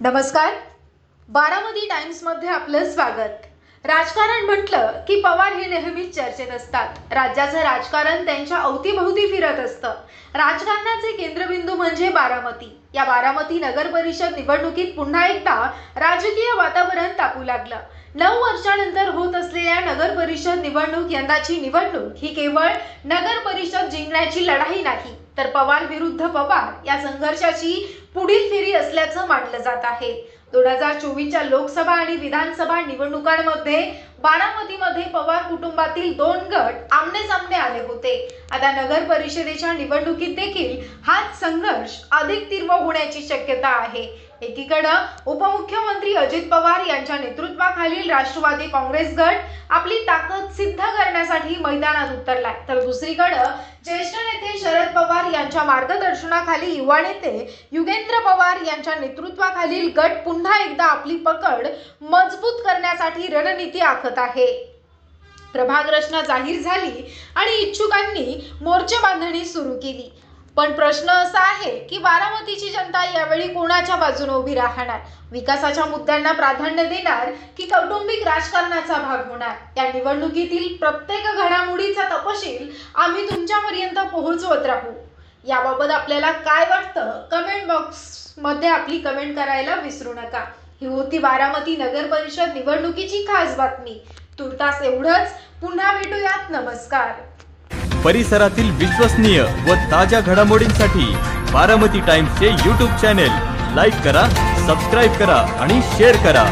नमस्कार. बारामती टाइम्समध्ये आपलं स्वागत. राजकारण म्हटलं की पवार हे नेहमीच चर्चेत असतात. राज्याचं राजकारण त्यांच्या अवतीभोवती फिरत असतं. राजकारणाचे केंद्रबिंदू म्हणजे बारामती. या बारामती नगर परिषद निवडणुकीत पुन्हा एकदा राजकीय वातावरण तापू लागलं. नऊ वर्षानंतर होत असलेल्या नगर परिषद निवडणूक यंदाची निवडणूक ही केवळ नगर परिषद जिंकण्याची लढाई नाही तर पवार विरुद्ध पवार या संघर्षाची पुढील फेरी असल्याचं मानलं जात आहे. दोन हजार चोवीसच्या लोकसभा आणि विधानसभा निवडणुकांमध्ये बारामतीमध्ये पवार कुटुंबातील दोन गट आमने सामने आले होते. आता नगर परिषदेच्या निवडणुकीत देखील हाच संघर्ष अधिक तीव्र होण्याची शक्यता आहे. एकीकडं उपमुख्यमंत्री अजित पवार यांच्या नेतृत्वाखालील राष्ट्रवादी काँग्रेस गट आपली ताकद सिद्ध करण्यासाठी मैदानात उतरलाय. तर दुसरीकडे ज्येष्ठ नेते शरद पवार यांच्या मार्गदर्शनाखाली युवा नेते युगेंद्र पवार यांच्या नेतृत्वाखालील गट पुन्हा एकदा आपली पकड मजबूत करण्यासाठी रणनीती आखत आहे. प्रभाग रचना जाहीर झाली आणि इच्छुकांनी मोर्चे बांधणी सुरू केली. पण प्रश्न असा आहे की बारामतीची जनता यावेळी कोणाच्या बाजूने उभी राहणार? विकासाच्या मुद्द्यांना प्राधान्य देणार की कौटुंबिक राजकारणाचा भाग होणार? या निवडणुकीतील प्रत्येक घडामोडीचा तपशील आम्ही तुमच्यापर्यंत पोहोचवत राहू. याबाबत आपल्याला काय वाटतं? कमेंट बॉक्समध्ये आपली कमेंट करायला विसरू नका. ही होती बारामती नगर परिषद निवडणुकीची खास बातमी. तुर्तास एवढंच. पुन्हा भेटूयात. नमस्कार. परिसरातील विश्वसनीय व ताज्या घडामोडींसाठी Baramati Times YouTube channel like करा सबस्क्राईब करा आणि शेअर करा.